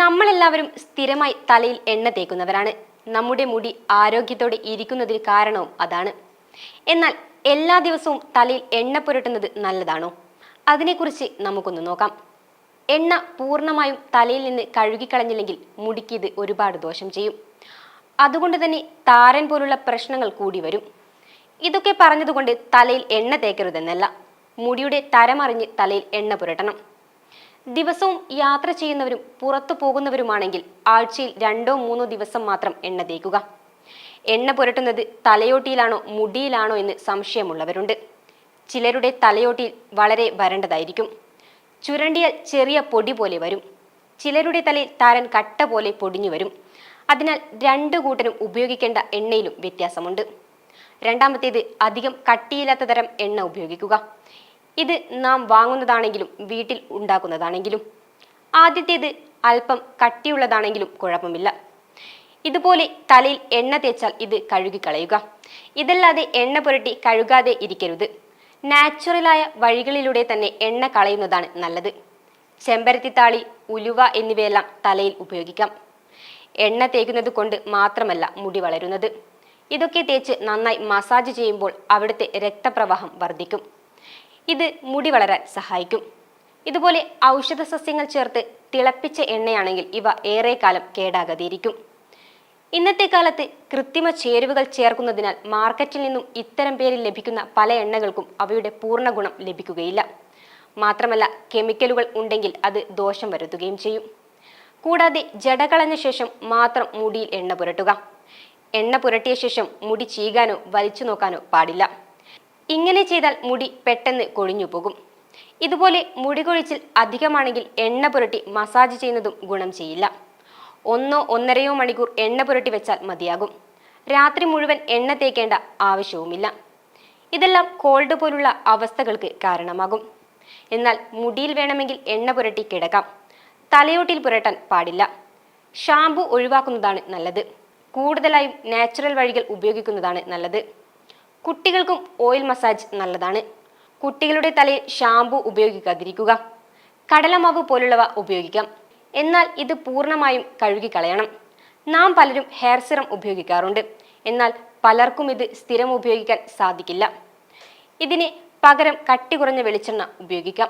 നമ്മളെല്ലാവരും സ്ഥിരമായി തലയിൽ എണ്ണ തേക്കുന്നവരാണ്. നമ്മുടെ മുടി ആരോഗ്യത്തോടെ ഇരിക്കുന്നതിന് കാരണവും അതാണ്. എന്നാൽ എല്ലാ ദിവസവും തലയിൽ എണ്ണ പുരട്ടുന്നത് നല്ലതാണോ? അതിനെക്കുറിച്ച് നമുക്കൊന്ന് നോക്കാം. എണ്ണ പൂർണമായും തലയിൽ നിന്ന് കഴുകിക്കളഞ്ഞില്ലെങ്കിൽ മുടിക്ക് ഇത് ഒരുപാട് ദോഷം ചെയ്യും. അതുകൊണ്ട് തന്നെ താരൻ പോലുള്ള പ്രശ്നങ്ങൾ കൂടി വരും. ഇതൊക്കെ പറഞ്ഞതുകൊണ്ട് തലയിൽ എണ്ണ തേക്കരുതെന്നല്ല. മുടിയുടെ തരമറിഞ്ഞ് തലയിൽ എണ്ണ പുരട്ടണം. ദിവസവും യാത്ര ചെയ്യുന്നവരും പുറത്തു പോകുന്നവരുമാണെങ്കിൽ ആഴ്ചയിൽ രണ്ടോ മൂന്നോ ദിവസം മാത്രം എണ്ണ തേക്കുക. എണ്ണ പുരട്ടുന്നത് തലയോട്ടിയിലാണോ മുടിയിലാണോ എന്ന് സംശയമുള്ളവരുണ്ട്. ചിലരുടെ തലയോട്ടിയിൽ വളരെ വരണ്ടതായിരിക്കും. ചുരണ്ടിയ ചെറിയ പൊടി പോലെ വരും. ചിലരുടെ തലയിൽ താരൻ കട്ട പോലെ പൊടിഞ്ഞു വരും. അതിനാൽ രണ്ട് കൂട്ടരും ഉപയോഗിക്കേണ്ട എണ്ണയിലും വ്യത്യാസമുണ്ട്. രണ്ടാമത്തേത് അധികം കട്ടിയില്ലാത്ത തരം എണ്ണ ഉപയോഗിക്കുക. ഇത് നാം വാങ്ങുന്നതാണെങ്കിലും വീട്ടിൽ ഉണ്ടാക്കുന്നതാണെങ്കിലും. ആദ്യത്തേത് അല്പം കട്ടിയുള്ളതാണെങ്കിലും കുഴപ്പമില്ല. ഇതുപോലെ തലയിൽ എണ്ണ തേച്ചാൽ ഇത് കഴുകിക്കളയുക. ഇതല്ലാതെ എണ്ണ പുരട്ടി കഴുകാതെ ഇരിക്കരുത്. നാച്ചുറലായ വഴികളിലൂടെ തന്നെ എണ്ണ കളയുന്നതാണ് നല്ലത്. ചെമ്പരത്തിത്താളി ഉലുവ എന്നിവയെല്ലാം തലയിൽ ഉപയോഗിക്കാം. എണ്ണ തേക്കുന്നത് കൊണ്ട് മാത്രമല്ല മുടി വളരുന്നത്. ഇതൊക്കെ തേച്ച് നന്നായി മസാജ് ചെയ്യുമ്പോൾ അവിടുത്തെ രക്തപ്രവാഹം വർദ്ധിക്കും. ഇത് മുടി വളരാൻ സഹായിക്കും. ഇതുപോലെ ഔഷധ സസ്യങ്ങൾ ചേർത്ത് തിളപ്പിച്ച എണ്ണയാണെങ്കിൽ ഇവ ഏറെക്കാലം കേടാകാതിരിക്കും. ഇന്നത്തെ കാലത്ത് കൃത്രിമ ചേരുവകൾ ചേർക്കുന്നതിനാൽ മാർക്കറ്റിൽ നിന്നും ഇത്തരം പേരിൽ ലഭിക്കുന്ന പല എണ്ണകൾക്കും അവയുടെ പൂർണ ഗുണം ലഭിക്കുകയില്ല. മാത്രമല്ല കെമിക്കലുകൾ ഉണ്ടെങ്കിൽ അത് ദോഷം വരുത്തുകയും ചെയ്യും. കൂടാതെ ജട കളഞ്ഞ ശേഷം മാത്രം മുടിയിൽ എണ്ണ പുരട്ടുക. എണ്ണ പുരട്ടിയ ശേഷം മുടി ചീകാനോ വലിച്ചു നോക്കാനോ പാടില്ല. ഇങ്ങനെ ചെയ്താൽ മുടി പെട്ടെന്ന് കൊഴിഞ്ഞു പോകും. ഇതുപോലെ മുടി കൊഴിച്ചിൽ അധികമാണെങ്കിൽ എണ്ണ പുരട്ടി മസാജ് ചെയ്യുന്നതും ഗുണം ചെയ്യില്ല. ഒന്നോ ഒന്നരയോ മണിക്കൂർ എണ്ണ പുരട്ടി വെച്ചാൽ മതിയാകും. രാത്രി മുഴുവൻ എണ്ണ തേക്കേണ്ട ആവശ്യവുമില്ല. ഇതെല്ലാം കോൾഡ് പോലുള്ള അവസ്ഥകൾക്ക് കാരണമാകും. എന്നാൽ മുടിയിൽ വേണമെങ്കിൽ എണ്ണ പുരട്ടി കിടക്കാം. തലയോട്ടിൽ പുരട്ടാൻ പാടില്ല. ഷാമ്പു ഒഴിവാക്കുന്നതാണ് നല്ലത്. കൂടുതലായും നാച്ചുറൽ വഴികൾ ഉപയോഗിക്കുന്നതാണ് നല്ലത്. കുട്ടികൾക്കും ഓയിൽ മസാജ് നല്ലതാണ്. കുട്ടികളുടെ തലയിൽ ഷാമ്പു ഉപയോഗിക്കാതിരിക്കുക. കടലമാവ് പോലുള്ളവ ഉപയോഗിക്കാം. എന്നാൽ ഇത് പൂർണമായും കഴുകിക്കളയണം. നാം പലരും ഹെയർ സിറം ഉപയോഗിക്കാറുണ്ട്. എന്നാൽ പലർക്കും ഇത് സ്ഥിരം ഉപയോഗിക്കാൻ സാധിക്കില്ല. ഇതിന് പകരം കട്ടി കുറഞ്ഞ വെളിച്ചെണ്ണ ഉപയോഗിക്കാം.